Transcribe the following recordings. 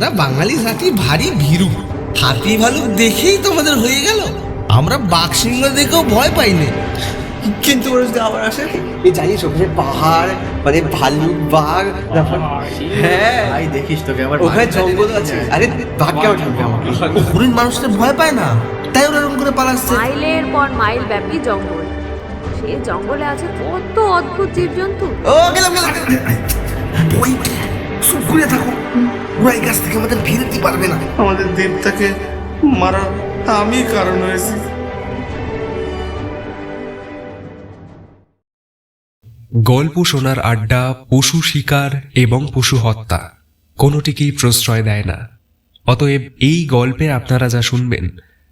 আমরা বাঙালি জাতি ভারী ভীরু। হাতি ভালুক দেখেই তোমাদের হয়ে গেল। আমরা বাঘ সিংহ দেখেও ভয় পাইনি। কিন্তু ওরা যদি আবার আসে এই জানিস ওখানে পাহাড় মানে ভাল্লুক বাঘ হ্যাঁ। ভাই দেখিস তোকে আবার ওখানে জঙ্গল আছে। আরে বাঘ কেমন থাকবে আমাকে। হরিণ মানুষটা ভয় পায় না। তাই ওরা এরকম করে পালাচ্ছে। মাইলের পর মাইল ব্যাপী জঙ্গল। সে জঙ্গলে আছে কত অদ্ভুত জীবজন্তু। ও গেলাম গেলাম। ওই চুপ করে থাকো। ওরা এই গাছ থেকে আমাদের ফিরতে পারবে না। আমাদের দেবতাকে মারা আমি কারণ হয়েছি। গল্প শোনার আড্ডা পশু শিকার এবং পশু হত্যা কোনোটিকেই প্রশ্রয় দেয় না। অতএব এই গল্পে আপনারা যা শুনবেন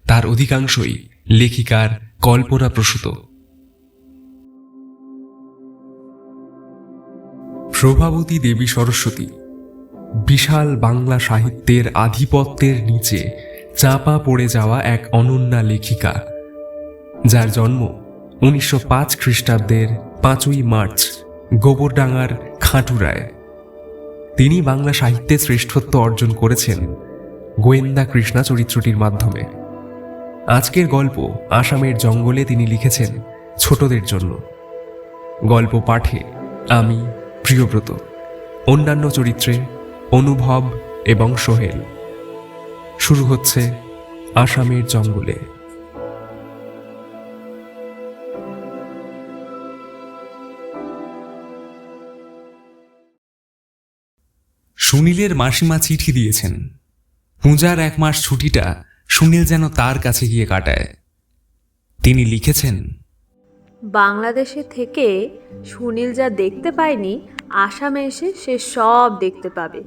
তার অধিকাংশই লেখিকার কল্পনা প্রসূত প্রভাবতী দেবী সরস্বতী বিশাল বাংলা সাহিত্যের আধিপত্যের নিচে চাপা পড়ে যাওয়া এক অনন্যা লেখিকা, যার জন্ম উনিশশো পাঁচ খ্রিস্টাব্দের পাঁচই মার্চ গোবরডাঙ্গার খাটুরায়। তিনি বাংলা সাহিত্যে শ্রেষ্ঠত্ব অর্জন করেছেন গোয়েন্দা কৃষ্ণা চরিত্রটির মাধ্যমে। আজকের গল্প আসামের জঙ্গলে তিনি লিখেছেন ছোটদের জন্য। গল্প পাঠে আমি প্রিয়ব্রত। অন্যান্য চরিত্রে অনুভব এবং সোহেল। শুরু হচ্ছে আসামের জঙ্গলে। সুনীলের মাসিমা চিঠি দিয়েছেন। পূজার এক মাস ছুটিটা সুনীল যেন তার কাছে গিয়ে কাটায়। তিনি লিখেছেন বাংলাদেশে থেকে সুনীল যা দেখতে পায়নি, আসামে এসে সে সব দেখতে পাবে।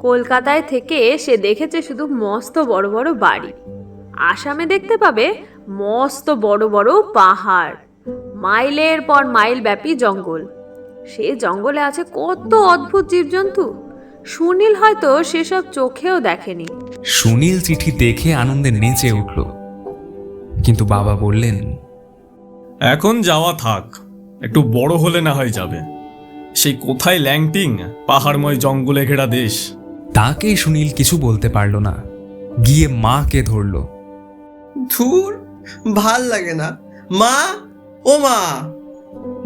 কলকাতায় থেকে সে দেখেছে শুধু মস্ত বড় বড় বাড়ি। আসামে দেখতে পাবে মস্ত বড় বড় পাহাড়। মাইলের পর মাইল ব্যাপী জঙ্গল। সে জঙ্গলে আছে কত অদ্ভুত জীবজন্তু। সুনীল হয়তো সেসব চোখেও দেখেনি। সুনীল চিঠি দেখে আনন্দে নেচে উঠল। কিন্তু বাবা বললেন এখন যাওয়া থাক। একটু বড় হলে না হয় যাবে। সেই কোথায় ল্যাংটিং পাহাড়ময় জঙ্গলে ঘেরা দেশ? তাকে সুনীল কিছু বলতে পারল না। গিয়ে মাকে ধরল। ধুর ভালো লাগে না। মা ও মা!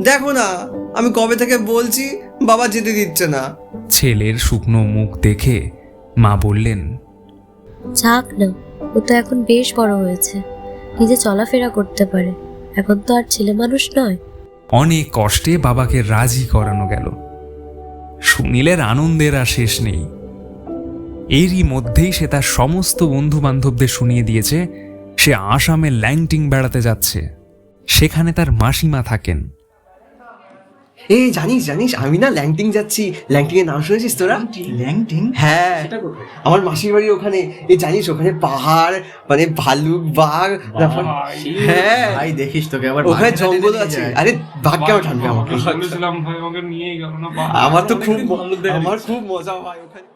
দেখো না আমি কবে থেকে বলছি বাবা যেতে দিচ্ছে না। ছেলের শুকনো মুখ দেখে মা বললেন যাক না ও তো এখন বেশ বড় হয়েছে। নিজে চলাফেরা করতে পারে। এখন তো আর ছেলে মানুষ নয়। অনেক কষ্টে বাবাকে রাজি করানো গেল। সুনীলের আনন্দের আর শেষ নেই। এরই মধ্যেই সে তার সমস্ত বন্ধু বান্ধবদের শুনিয়ে দিয়েছে, সে আসামে ল্যাংটিং বেড়াতে যাচ্ছে। সেখানে তার মাসিমা থাকেন। এই জানিস জানিস আমি না ল্যাংটিং যাচ্ছি। ল্যাংটিং এর নাম শুনেছিস তোরা? ল্যাংটিং? হ্যাঁ। আমার মাসির বাড়ি ওখানে। এই জানিস ওখানে পাহাড় মানে ভাল্লুক বাঘ তারপর হ্যাঁ। ভাই দেখিস তোকে আবার ওখানে বাঘ জঙ্গল আছে। আরে বাঘ কেমন থাকবে আমাকে? আমার তো খুব আমার খুব মজা ভাই ওখানে।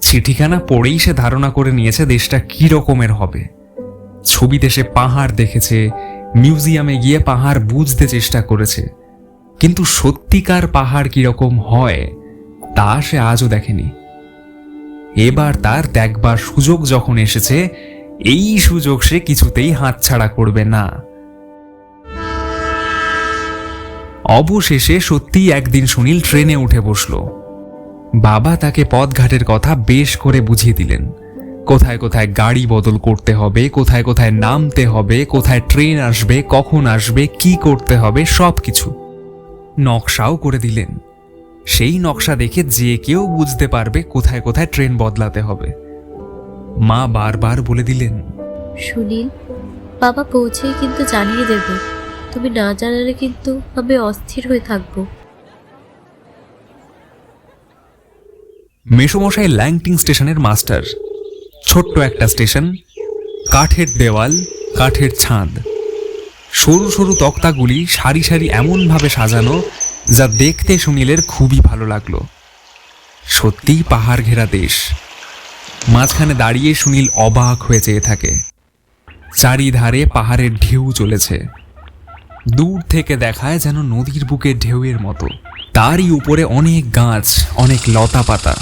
চিঠিখানা পড়েই সে ধারণা করে নিয়েছে দেশটা কি রকমের হবে। ছবিতে সে পাহাড় দেখেছে মিউজিয়ামে গিয়ে পাহাড় বুঝতে চেষ্টা করেছে। কিন্তু সত্যিকার পাহাড় কীরকম হয়, তা সে আজও দেখেনি। এবার তার দেখবার সুযোগ যখন এসেছে, এই সুযোগ সে কিছুতেই হাতছাড়া করবে না। অবশেষে সত্যিই একদিন সুনীল ট্রেনে উঠে বসল। বাবা তাকে পথঘাটের কথা বেশ করে বুঝিয়ে দিলেন। কোথায় কোথায় গাড়ি বদল করতে হবে কোথায় কোথায় নামতে হবে কোথায় ট্রেন আসবে কখন আসবে কি করতে হবে সব কিছু নকশাও করে দিলেন। সেই নকশা দেখে যে কেউ বুঝতে পারবে কোথায় কোথায় ট্রেন বদলাতে হবে। মা বারবার বলে দিলেন সুনীল বাবা পৌঁছেই কিন্তু জানিয়ে দেবে। তুমি না জানালে কিন্তু আমি অস্থির হয়ে থাকব। মেসমশাই ল্যাংটিং স্টেশনের মাস্টার ছোট্ট একটা স্টেশন, কাঠের দেওয়াল, কাঠের ছাদ। সরু সরু তক্তাগুলি সারি সারি এমনভাবে সাজানো যা দেখতে সুনীলের খুবই ভালো লাগল। সত্যিই পাহাড় ঘেরা দেশ। মাঝখানে দাঁড়িয়ে সুনীল অবাক হয়ে চেয়ে থাকে। চারিধারে পাহাড়ের ঢেউ চলেছে। দূর থেকে দেখায় যেন নদীর বুকে ঢেউয়ের মতো। তারই উপরে অনেক গাছ, অনেক লতা পাতা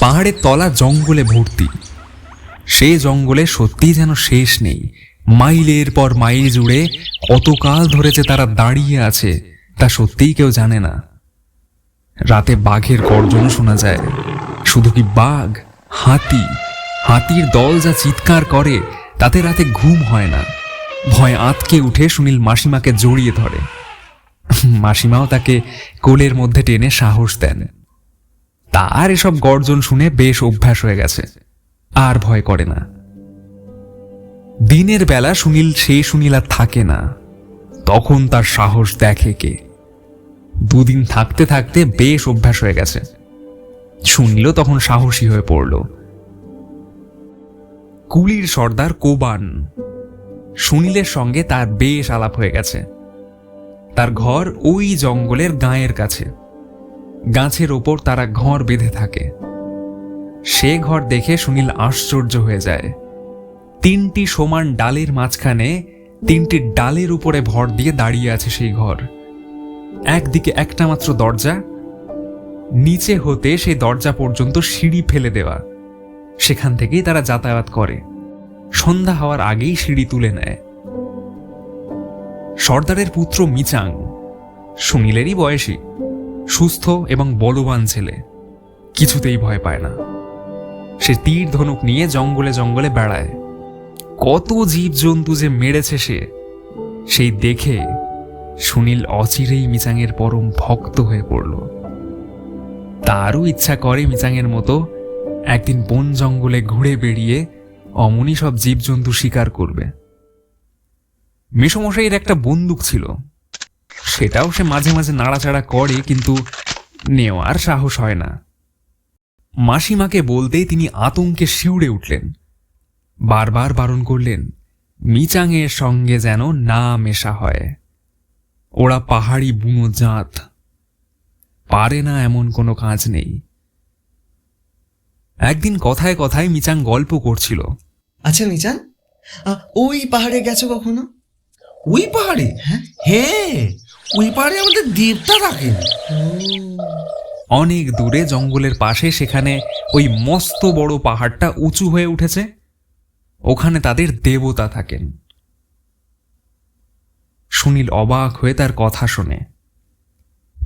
পাহাড়ের তলা জঙ্গলে ভর্তি। সে জঙ্গলে সত্যিই যেন শেষ নেই। মাইলের পর মাইল জুড়ে কতকাল ধরে যে তারা দাঁড়িয়ে আছে, তা সত্যিই কেউ জানে না। রাতে বাঘের গর্জন শোনা যায়। শুধু কি বাঘ, হাতি, হাতির দল যা চিৎকার করে, তাতে রাতে ঘুম হয় না। ভয় আঁতকে উঠে সুনীল মাসিমাকে জড়িয়ে ধরে। মাসিমাও তাকে কোলের মধ্যে টেনে সাহস দেন। তার এসব গর্জন শুনে বেশ অভ্যাস হয়ে গেছে। আর ভয় করে না। দিনের বেলা সুনীল সেই সুনীল আর থাকে না। তখন তার সাহস দেখে কে। দুদিন থাকতে থাকতে বেশ অভ্যাস হয়ে গেছে। সুনীলও তখন সাহসী হয়ে পড়ল। কুলির সর্দার কোবান সুনীলের সঙ্গে তার বেশ আলাপ হয়ে গেছে। তার ঘর ওই জঙ্গলের গাঁয়ের কাছে। গাছের ওপর তারা ঘর বেঁধে থাকে। সে ঘর দেখে সুনীল আশ্চর্য হয়ে যায়। তিনটি সমান ডালের মাঝখানে তিনটি ডালের উপরে ভর দিয়ে দাঁড়িয়ে আছে সেই ঘর। একদিকে একটা মাত্র দরজা, নিচে হতে সেই দরজা পর্যন্ত সিঁড়ি ফেলে দেওয়া। সেখান থেকেই তারা যাতায়াত করে। সন্ধ্যা হওয়ার আগেই সিঁড়ি তুলে নেয়। সর্দারের পুত্র মিচাং, সুনীলেরই বয়সী। সুস্থ এবং বলবান ছেলে। কিছুতেই ভয় পায় না। সে তীর ধনুক নিয়ে জঙ্গলে জঙ্গলে বেড়ায়। কত জীবজন্তু যে মেরেছে সে, সেই দেখে সুনীল অচিরেই মিচাংয়ের পরম ভক্ত হয়ে পড়ল। তারও ইচ্ছা করে মিচাঙের মতো একদিন বন জঙ্গলে ঘুরে বেরিয়ে অমনি সব জীবজন্তু শিকার করবে। মেসমশাইয়ের একটা বন্দুক ছিল। সেটাও সে মাঝে মাঝে নাড়াচাড়া করে কিন্তু নেওয়ার সাহস হয় না। মাসিমাকে বলতেই তিনি আতঙ্কে শিউড়ে উঠলেন। বারবার বারণ করলেন মিচাংয়ের সঙ্গে যেন না মেশা হয়। ওরা পাহাড়ি বুনো জাত। পারে না এমন কোনো কাজ নেই। একদিন কথায় কথায় মিচাং গল্প করছিল। আচ্ছা মিচাং ওই পাহাড়ে গেছো কখনো? ওই পাহাড়ে? হ্যাঁ ওই পাহাড়ে আমাদের দেবতা থাকেন। অনেক দূরে জঙ্গলের পাশে সেখানে ওই মস্ত বড় পাহাড়টা উঁচু হয়ে উঠেছে। ওখানে তাদের দেবতা থাকেন। সুনীল অবাক হয়ে তার কথা শোনে।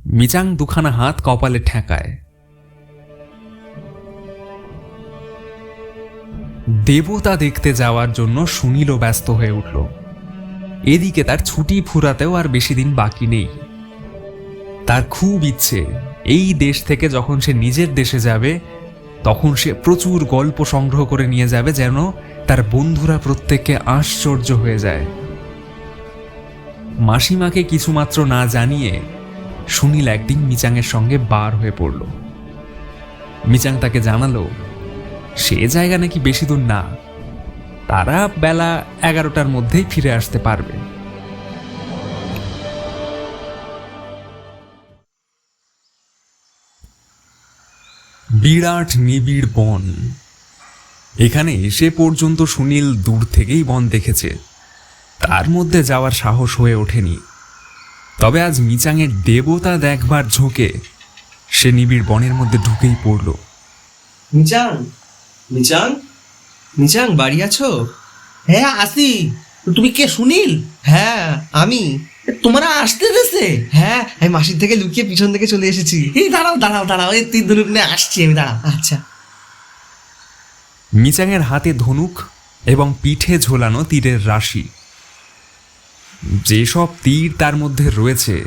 মিচাং দুখানা হাত কপালে ঠেকায়। দেবতা দেখতে যাওয়ার জন্য সুনীলও ব্যস্ত হয়ে উঠল। এদিকে তার ছুটি ফুরাতেও আর বেশি দিন বাকি নেই। তার খুব ইচ্ছে, এই দেশ থেকে যখন সে নিজের দেশে যাবে, তখন সে প্রচুর গল্প সংগ্রহ করে নিয়ে যাবে যেন তার বন্ধুরা প্রত্যেককে আশ্চর্য হয়ে যায়। মাসিমাকে কিছুমাত্র না জানিয়ে সুনীল একদিন মিচাংয়ের সঙ্গে বার হয়ে পড়ল। মিচাং তাকে জানালো, সে জায়গা নাকি বেশি দূর না তারা বেলা এগারোটার মধ্যেই ফিরে আসতে পারবে। বিরাট নিবিড় বন। এখানে এসে পর্যন্ত সুনীল দূর থেকেই বন দেখেছে। তার মধ্যে যাওয়ার সাহস হয়ে ওঠেনি। তবে আজ মিচাংয়ের দেবতা দেখবার ঝোঁকে সে নিবিড় বনের মধ্যে ঢুকেই পড়ল। মিচান মিচান মিচান বাড়ি আছো? হ্যাঁ আসি। তুমি কে সুনীল? হ্যাঁ। আমি। তোমরা আসতে দেশে হ্যাঁ আমি মাসির থেকে লুকিয়ে পিছন থেকে চলে এসেছি। এই দাঁড়াও দাঁড়াও দাঁড়াও এই তিন ধনুক নিয়ে আসছি আমি দাঁড়াও। আচ্ছা। মিচাংয়ের হাতে ধনুক এবং পিঠে ঝোলানো তীরের রাশি। যেসব তীর তার মধ্যে রয়েছে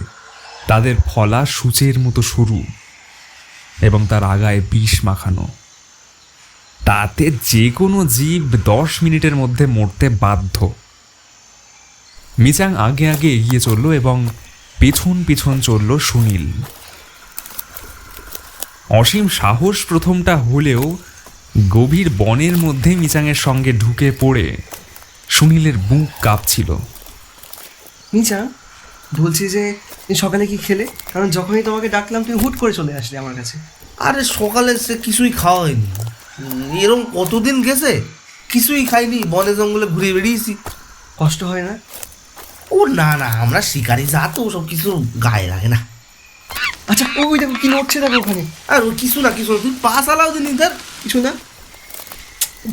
তাদের ফলা সূচের মতো সরু এবং তার আগায় বিষ মাখানো। তাতে যে কোনো জীব দশ মিনিটের মধ্যে মরতে বাধ্য। মিচাং আগে আগে এগিয়ে চলল এবং পেছন পিছন চলল সুনীল। অসীম সাহস প্রথমটা হলেও গভীর বনের মধ্যে মিচাংয়ের সঙ্গে ঢুকে পড়ে সুনীলের বুক কাঁপছিল। মিচা বলছি যে সকালে কি খেলে? কারণ যখনই তোমাকে ডাকলাম তুমি হুট করে চলে আসলে আমার কাছে। আরে সকালে সে কিছুই খাওয়া হয়নি। এরম কতদিন গেছে? কিছুই খাইনি বনে জঙ্গলে ঘুরে বেরিয়েছি কষ্ট হয় না? ও না না আমরা শিকারি যা তো সব কিছু গায়ে লাগে না। আচ্ছা ওই দেখো কি নড়ছে দেখো ওখানে। আর ও কিছু না কিছু না তুই পা চালাও দিন ইধার কিছু না?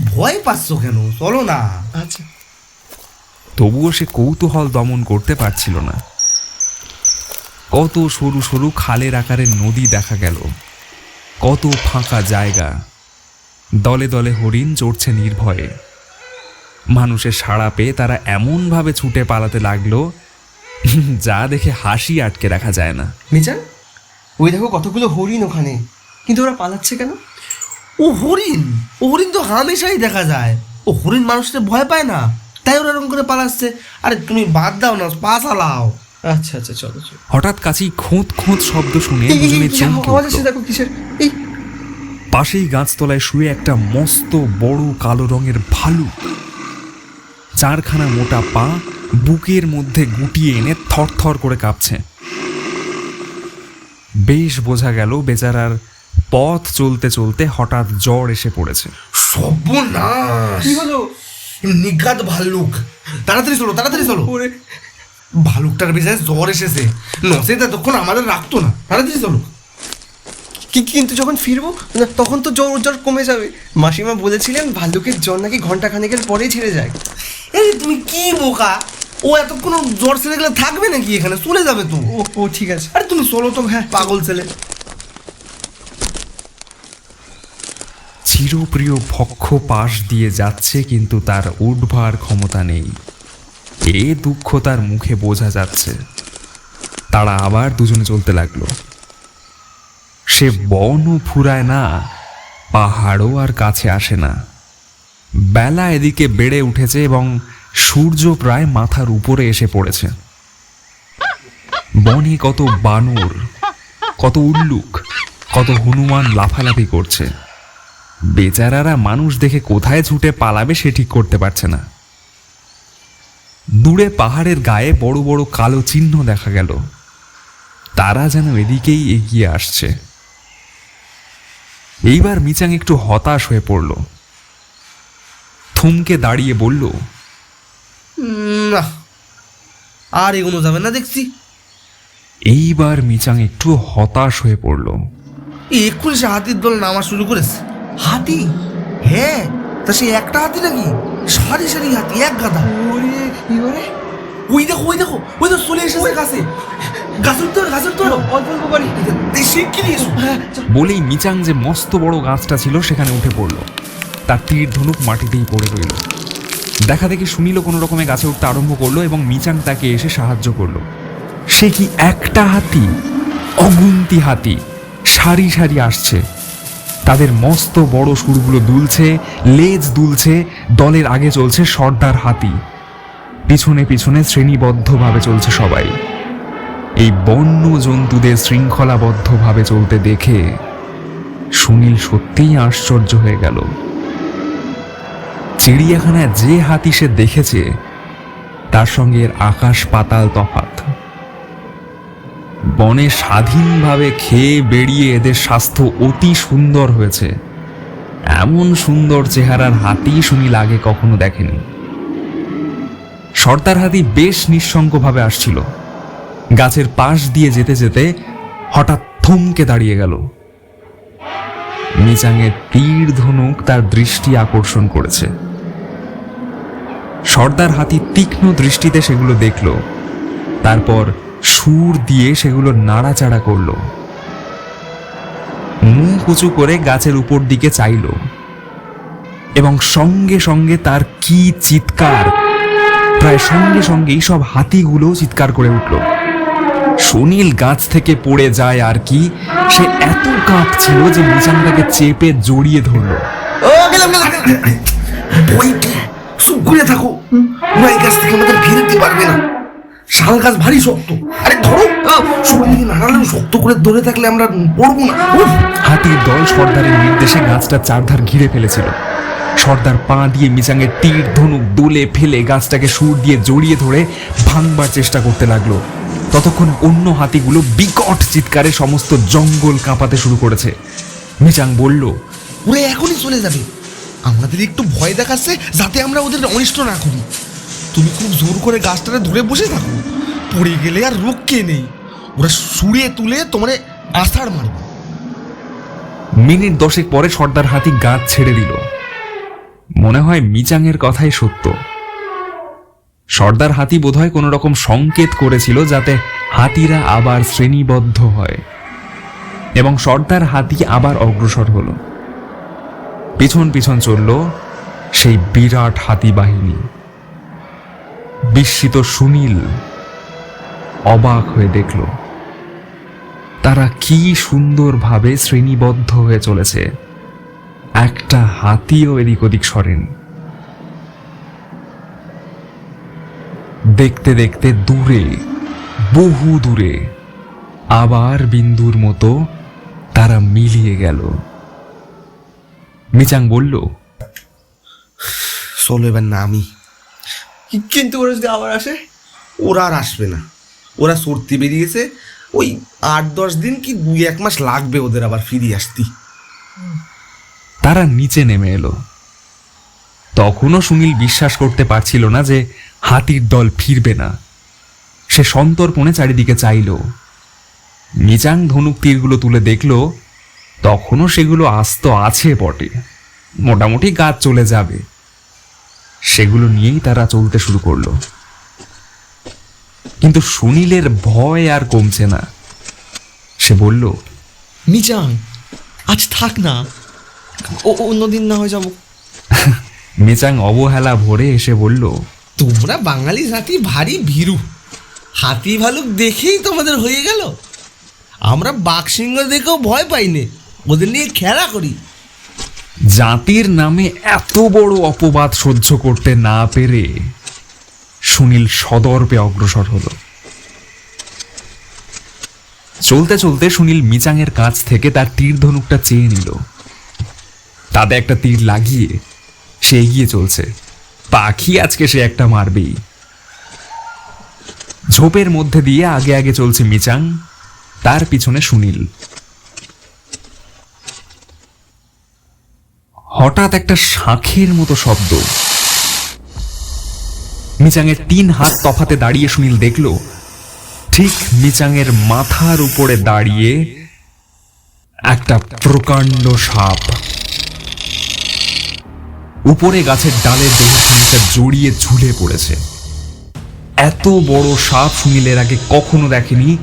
ভয় পাচ্ছ কেন? চলো না। আচ্ছা। তবুও সে কৌতূহল দমন করতে পারছিল না। কত সরু সরু খালের আকারের নদী দেখা গেল। কত ফাঁকা জায়গা। দলে দলে হরিণ চড়ছে নির্ভয়ে। মানুষের সাড়া পেয়ে তারা এমনভাবে ছুটে পালাতে লাগল যা দেখে হাসি আটকে রাখা যায় না। মিজান ওই দেখো কতগুলো হরিণ ওখানে। কিন্তু ওরা পালাচ্ছে কেন? ও হরিণ! ও হরিণ তো হামেশাই দেখা যায়। ও হরিণ মানুষটা ভয় পায় না। তাই ওরা এরকম করে পালাচ্ছে। আরে তুমি বাদ দাও না পাস আলাও আচ্ছা আচ্ছা চলো চলো। হঠাৎ কাছেই খোঁত খোঁত শব্দ শুনে দুজনে চমকে উঠল। দেখো কিসের? এই পাশেই গাছতলায় শুয়ে একটা মস্ত বড় কালো রঙের ভালুক চারখানা মোটা পা বুকের মধ্যে গুটিয়ে এনে থরথর করে কাঁপছে। বেশ বোঝা গেল বেচারার পথ চলতে চলতে হঠাৎ জ্বর এসে পড়েছে। সর্বনাশ! নিঘাত ভাল্লুক। তাড়াতাড়ি চলো তাড়াতাড়ি চলো। ভালুকটার বেজায় জ্বর এসেছে। নসে ততক্ষণ আমাদের রাখতো না। তাড়াতাড়ি চলো। কিন্তু যখন ফিরবো না, তখন তো জ্বর জ্বর কমে যাবে। মাসিমা বলেছিলেন ভাল্লুকের জ্বর নাকি ঘণ্টা খানেকের পরেই ছেড়ে যায়। এই তুমি কি বোকা? ও এতক্ষণ জ্বর ছেড়ে গেলে থাকবে নাকি এখানে? চলে যাবে তো। ও ও ঠিক আছে। আরে তুমি চলো তো হ্যাঁ পাগল ছেলে। চিরপ্রিয় ভক্ষ পাশ দিয়ে যাচ্ছে কিন্তু তার উঠবার ক্ষমতা নেই। এ দুঃখ তার মুখে বোঝা যাচ্ছে। তারা আবার দুজনে চলতে লাগল। সে বনও ফুরায় না, পাহাড়ও আর কাছে আসে না। বেলা এদিকে বেড়ে উঠেছে এবং সূর্য প্রায় মাথার উপরে এসে পড়েছে। বনে কত বানর, কত উল্লুক, কত হনুমান লাফালাফি করছে। বেচারারা মানুষ দেখে কোথায় ছুটে পালাবে সে ঠিক করতে পারছে না। দূরে পাহাড়ের গায়ে বড় বড় কালো চিহ্ন দেখা গেল। তারা যেন এদিকেই এগিয়ে আসছে। এইবার মিচাং একটু হতাশ হয়ে পড়ল। থমকে দাঁড়িয়ে বলল না আর এগোনো যাবে না দেখছি। এইবার মিচাং একটু হতাশ হয়ে পড়ল। এক্ষুনি সে হাতির দল নামা শুরু করেছে। হাতি? হ্যাঁ তা সে একটা হাতি নাকি? সারি সারি হাতি এক গাদা। ওই দেখো ওই দেখো ওই তো চলে এসেছে গাছে। তো অল্প অল্প শিগগিরি এসো? হ্যাঁ বলেই মিচাং যে মস্ত বড় গাছটা ছিল সেখানে উঠে পড়ল। তার তীর ধনুক মাটিতেই পড়ে রইল। দেখা দেখি সুনীল কোনো রকমে গাছে উঠতে আরম্ভ করল এবং মিচাং তাকে এসে সাহায্য করল। সে কি একটা হাতি? অগুন্তি হাতি। সারি সারি আসছে। তাদের মস্ত বড় সুরগুলো দুলছে লেজ দুলছে দলের আগে চলছে সর্দার হাতি। পিছনে পিছনে শ্রেণীবদ্ধভাবে চলছে সবাই। এই বন্য জন্তুদের শৃঙ্খলাবদ্ধভাবে চলতে দেখে সুনীল সত্যিই আশ্চর্য হয়ে গেল। চিড়িয়াখানায় যে হাতি সে দেখেছে, তার সঙ্গে এর আকাশ পাতাল তফাত বনে স্বাধীনভাবে খেয়ে বেরিয়ে এদের স্বাস্থ্য অতি সুন্দর হয়েছে। এমন সুন্দর চেহারার হাতি সুনীল আগে কখনো দেখেনি। সর্দার হাতি বেশ নিঃসঙ্গভাবে আসছিল। গাছের পাশ দিয়ে যেতে যেতে হঠাৎ থমকে দাঁড়িয়ে গেল। মিচাঙের তীর ধনুক তার দৃষ্টি আকর্ষণ করেছে। সর্দার হাতি তীক্ষ্ণ দৃষ্টিতে সেগুলো দেখল। তারপর সুর দিয়ে সেগুলো নাড়াচাড়া করল। মুখ উঁচু করে গাছের উপর দিকে চাইল। এবং সঙ্গে সঙ্গে তার কি চিৎকার প্রায় সঙ্গে সঙ্গেই সব হাতিগুলো চিৎকার করে উঠল। সুনীল গাছ থেকে পড়ে যায় আর কি সে এত কাঁপছিল যে মিচানটাকে চেপে জড়িয়ে ধরলো। চুপ করে থাকো। ওরা এই গাছ থেকে আমাদের ফিরতে পারবে না। শাল গাছ ভারী শক্ত। আরে ধরো। শরীর নাড়ালেও শক্ত করে ধরে থাকলে আমরা পড়ব না। হাতির দল সর্দারের নির্দেশে গাছটা চারধার ঘিরে ফেলেছিল। সর্দার পা দিয়ে মিচাঙের তীর ধনুক দোলে ফেলে গাছটাকে সুর দিয়ে জড়িয়ে ধরে ভাঙবার চেষ্টা করতে লাগল। ততক্ষণ অন্য হাতিগুলো বিকট চিৎকারে সমস্ত জঙ্গল কাঁপাতে শুরু করেছে। মিচাং বলল ওরা এখনই চলে যাবে। আমাদের একটু ভয় দেখাচ্ছে যাতে আমরা ওদের অনিষ্ট না করি। তুমি খুব জোর করে গাছটাতে ধরে বসে থাকো। পড়ে গেলে আর রক্ষে নেই। ওরা সুড়ে তুলে তোমার আষাঢ় মারবো। মিনিট দশেক পরে সর্দার হাতি গাছ ছেড়ে দিল। মনে হয় মিচাংয়ের কথাই সত্য। সর্দার হাতি বোধহয় কোনো রকম সংকেত করেছিল যাতে হাতিরা আবার শ্রেণীবদ্ধ হয় এবং সর্দার হাতি আবার অগ্রসর হলো। পিছন পিছন চলল সেই বিরাট হাতি বাহিনী। বিস্মিত সুনীল অবাক হয়ে দেখল, তারা কি সুন্দরভাবে শ্রেণীবদ্ধ হয়ে চলেছে। একটা হাতিও এদিক ওদিক সরেন। দেখতে দেখতে দূরে বহু দূরে আবার বিন্দুর মতো তারা মিলিয়ে গেল। মিচাং বলল চলো এবার নামি কি- কিন্তু ওরা যদি আবার আসে? ওরা আর আসবে না। ওরা সর্তি বেরিয়েছে ওই আট দশ দিন কি দুই এক মাস লাগবে ওদের আবার ফিরে আসতি। তারা নিচে নেমে এলো। তখনও সুনীল বিশ্বাস করতে পারছিল না যে হাতির দল ফিরবে না। সে সন্তর্পণে চারিদিকে চাইল। নিচাং ধনুক তীরগুলো তুলে দেখল, তখনও সেগুলো আস্ত আছে বটে। মোটামুটি গাছ চলে যাবে। সেগুলো নিয়েই তারা চলতে শুরু করল। কিন্তু সুনীলের ভয় আর কমছে না। সে বলল মিচাং আজ থাক না। ও অন্যদিন না হয়ে যাব। মেচাং অবহেলা ভরে এসে বলল তোমরা বাঙালি জাতি ভারী ভীরু। হাতি ভালুক দেখেই তোমাদের হয়ে গেল। আমরা বাঘ সিংহ দেখেও ভয় পাইনে ওদের নিয়ে খেলা করি। জাতির নামে এত বড় অপবাদ সহ্য করতে না পেরে সুনীল সদর্পে অগ্রসর হলো। চলতে চলতে সুনীল মিচাংয়ের কাছ থেকে তার তীর ধনুকটা চেয়ে নিল। তাতে একটা তীর লাগিয়ে সে এগিয়ে চলছে। পাখি আজকে সে একটা মারবেই। ঝোপের মধ্যে দিয়ে আগে আগে চলছে মিচাং, তার পিছনে সুনীল। হঠাৎ একটা শাঁখের মতো শব্দ। মিচাংয়ের তিন হাত তফাতে দাঁড়িয়ে সুনীল দেখল, ঠিক মিচাংয়ের মাথার উপরে দাঁড়িয়ে একটা প্রকাণ্ড সাপ। উপরে গাছের ডালের দেহে জড়িয়ে ঝুলে পড়েছে। এত বড় সাপ সুনীলের আগে কখনো দেখেনি।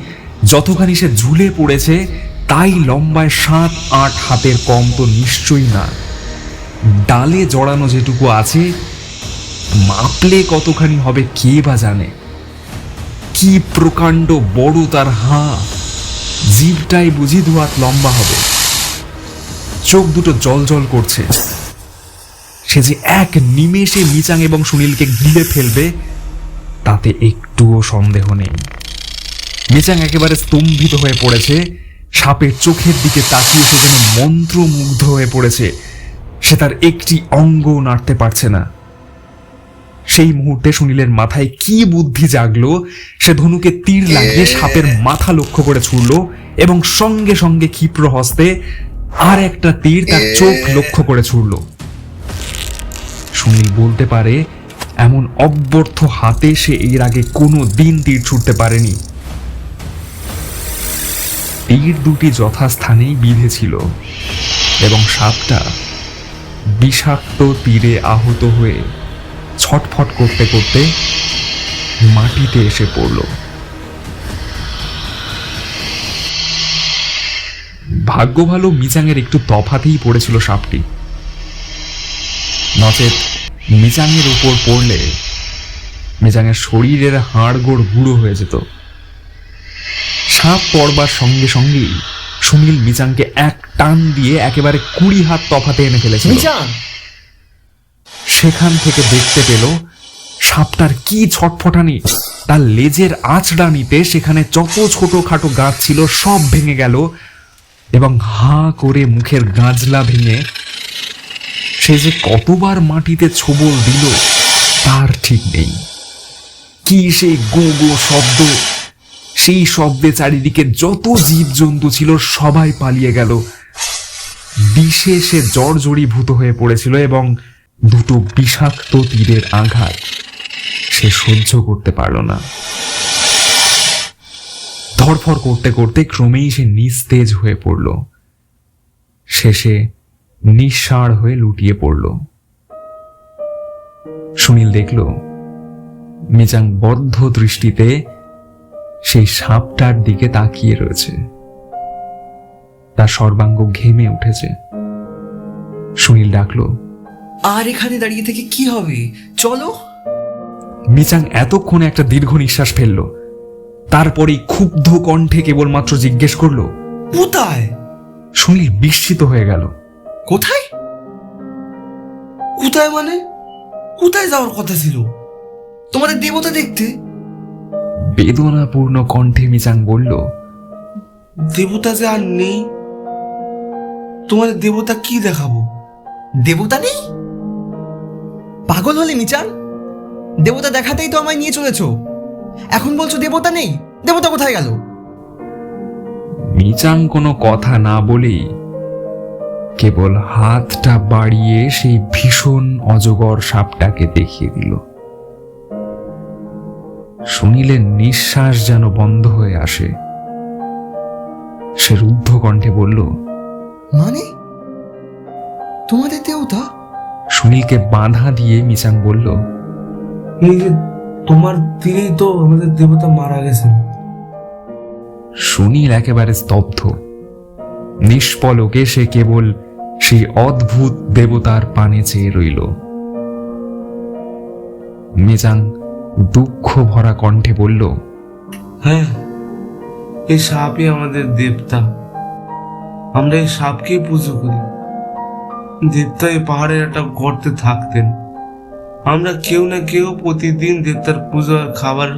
যতখানি সে ঝুলে পড়েছে, তাই লম্বায় সাত, আট হাতের কম তো নিশ্চয়ই না। ডালে জড়ানো যেটুকু আছে, মাপলে কতখানি হবে কে বা জানে। কি প্রকাণ্ড বড় তার হাঁ জিভটাই বুঝি দুহাত লম্বা হবে। চোখ দুটো জল জল করছে। সে যে এক নিমেষে মিচাং এবং সুনীলকে গিলে ফেলবে তাতে একটুও সন্দেহ নেই। মিচাং একেবারে স্তম্ভিত হয়ে পড়েছে। সাপের চোখের দিকে তাকিয়ে সে যেন মন্ত্রমুগ্ধ হয়ে পড়েছে। সে তার একটি অঙ্গ নাড়তে পারছে না। সেই মুহূর্তে সুনীলের মাথায় কি বুদ্ধি জাগলো সে ধনুকে তীর লাগিয়ে সাপের মাথা লক্ষ্য করে ছুড়ল এবং সঙ্গে সঙ্গে ক্ষিপ্র হস্তে আর একটা তীর তার চোখ লক্ষ্য করে ছুড়ল। সুনীল বলতে পারে, এমন অব্যর্থ হাতে সে এর আগে কোনো দিন তীর ছুটতে পারেনি। তীর দুটি যথাস্থানেই বিঁধেছিল এবং সাপটা বিষাক্ত তীরে আহত হয়ে ছটফট করতে করতে মাটিতে এসে পড়ল। ভাগ্য ভালো মিচাঙের একটু তফাতেই পড়েছিল সাপটি। নচেত মিচাঙের উপর পড়লে মিচাঙের শরীরের হাড়গোড় গুঁড়ো হয়ে যেত। সাপ পড়বার সঙ্গে সঙ্গেই সুনীল মিচাংকে এক টান দিয়ে একেবারে কুড়ি হাত তফাতে এনে ফেলেছিল। মিচাং সেখান থেকে দেখতে পেল সাপটার কি ছটফটানি তার লেজের আঁচড়ানিতে সেখানে যত ছোটখাটো গাছ ছিল সব ভেঙে গেল এবং হা করে মুখের গাজলা ভেঙে সে যে কতবার মাটিতে ছোবল দিল, তার ঠিক নেই। কি সে গো গো শব্দ? সেই শব্দে চারিদিকে যত জীবজন্তু ছিল, সবাই পালিয়ে গেল। বিষে সে জর্জরীভূত হয়ে পড়েছিল এবং দুটো বিষাক্ত তীরের আঘাত সে সহ্য করতে পারল না। ধরফর করতে করতে ক্রমেই সে নিস্তেজ হয়ে পড়ল। শেষে নিঃসাড় হয়ে লুটিয়ে পড়ল। সুনীল দেখল মিজাং বদ্ধ দৃষ্টিতে সেই সাপটার দিকে তাকিয়ে রয়েছে। তার সর্বাঙ্গ ঘেমে উঠেছে। সুনীল ডাকলো আর এখানে দাঁড়িয়ে থেকে কি হবে? চলো। মিচাং এতক্ষণে একটা দীর্ঘ নিঃশ্বাস ফেলল। তারপরেই ক্ষুব্ধ কণ্ঠে কেবলমাত্র জিজ্ঞেস করল কোথায়? সুনীল বিস্মিত হয়ে গেল। কোথায়? কোথায় মানে? কোথায় যাওয়ার কথা ছিল। তোমাদের দেবতা দেখতে? বেদনাপূর্ণ কণ্ঠে মিচাং বলল দেবতা যে আর নেই। তোমাদের দেবতা কি দেখাবো? দেবতা নেই? পাগল হলে মিচার দেবতা দেখাতেই তো আমায় নিয়ে চলেছো। এখন বলছো দেবতা নেই দেবতা কোথায় গেল? মিচাং কোনো কথা না বলেই কেবল হাতটা বাড়িয়ে সেই ভীষণ অজগর সাপটাকে দেখিয়ে দিল। সুনীলের নিঃশ্বাস যেন বন্ধ হয়ে আসে। সে রুদ্ধ কণ্ঠে বলল মানে? তোমাদের দেবতা সুনীলকে বাধা দিয়ে মিচাং বলল এই যে তোমার দিকেই তো আমাদের দেবতা মারা গেছেন। সুনীল একেবারে স্তব্ধ। নিষ্পলকে সে কেবল সেই অদ্ভুত দেবতার পানে চেয়ে রইল। মেজাং দুঃখ ভরা কণ্ঠে বলল হ্যাঁ এই সাপই আমাদের দেবতা। আমরা এই সাপকেই পুজো করি। দেবতা এই পাহাড়ের একটা গর্তে থাকতেন। আমরা কেউ না কেউ প্রতিদিন দেবতার পুজো আর খাবার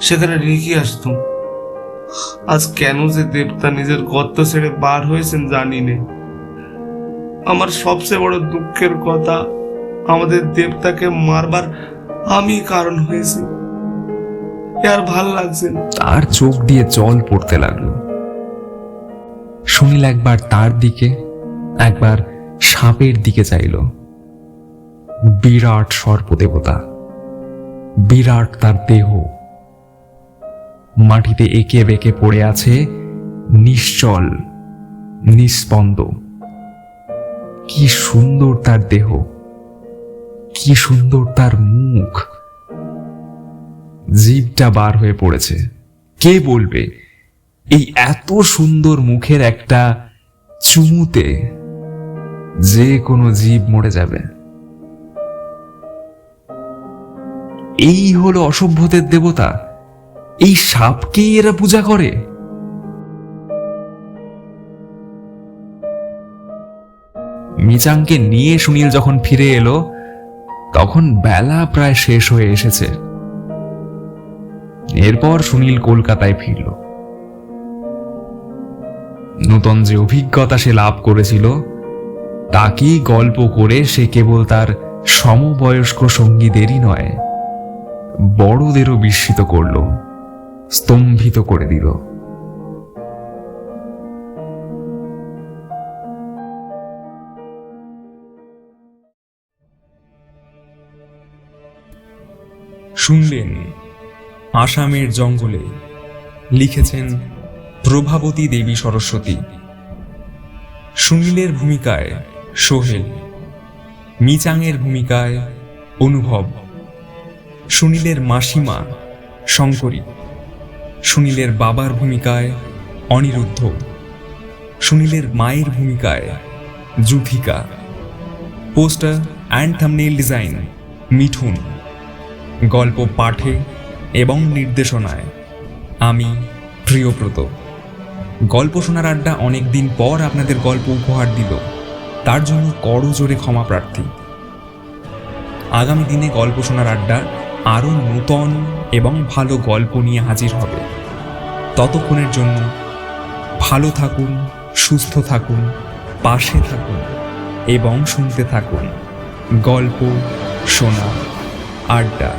সেখানে রেখে আসতাম। আজ কেন যে দেবতা নিজের গর্ত ছেড়ে বার হয়েছেন জানি নে। আমার সবচেয়ে বড় দুঃখের কথা, আমাদের দেবতাকে মারবার আমি কারণ হয়েছি। আর ভালো লাগছে তার চোখ দিয়ে জল পড়তে লাগল। সুনীল একবার তার দিকে, একবার সাপের দিকে চাইল। বিরাট সর্পদেবতা, বিরাট তার দেহ। মাটিতে এঁকে বেঁকে পড়ে আছে নিশ্চল নিস্পন্দ কি সুন্দর তার দেহ, কি সুন্দর তার মুখ। জীবটা বার হয়ে পড়েছে। কে বলবে, এই এত সুন্দর মুখের একটা চুমুতে যে কোনো জীব মরে যাবে। এই হলো অসভ্যদের দেবতা। এই সাপকেই এরা পূজা করে? মিচাংকে নিয়ে সুনীল যখন ফিরে এলো, তখন বেলা প্রায় শেষ হয়ে এসেছে। এরপর সুনীল কলকাতায় ফিরল। নূতন যে অভিজ্ঞতা সে লাভ করেছিল তাকেই গল্প করে সে কেবল তার সমবয়স্ক সঙ্গীদেরই নয়, বড়দেরও বিস্মিত করল। স্তম্ভিত করে দিল। শুনলেন আসামের জঙ্গলে লিখেছেন প্রভাবতী দেবী সরস্বতী। সুনীলের ভূমিকায় সোহেল, মিচাংয়ের ভূমিকায় অনুভব, সুনীলের মাসিমা, শঙ্করী। সুনীলের বাবার ভূমিকায় অনিরুদ্ধ, সুনীলের মায়ের ভূমিকায় Juthika poster and thumbnail design Mithun, গল্প পাঠে এবং নির্দেশনায় আমি প্রিয়ব্রত। গল্প শোনার আড্ডা অনেকদিন পর আপনাদের গল্প উপহার দিল, তার জন্য করজোরে ক্ষমা প্রার্থী। আগামী দিনে গল্প শোনার আড্ডা আরও নূতন এবং ভালো গল্প নিয়ে হাজির হবে। ততক্ষণের জন্য ভালো থাকুন, সুস্থ থাকুন, পাশে থাকুন এবং শুনতে থাকুন গল্প, শোনা, আড্ডা।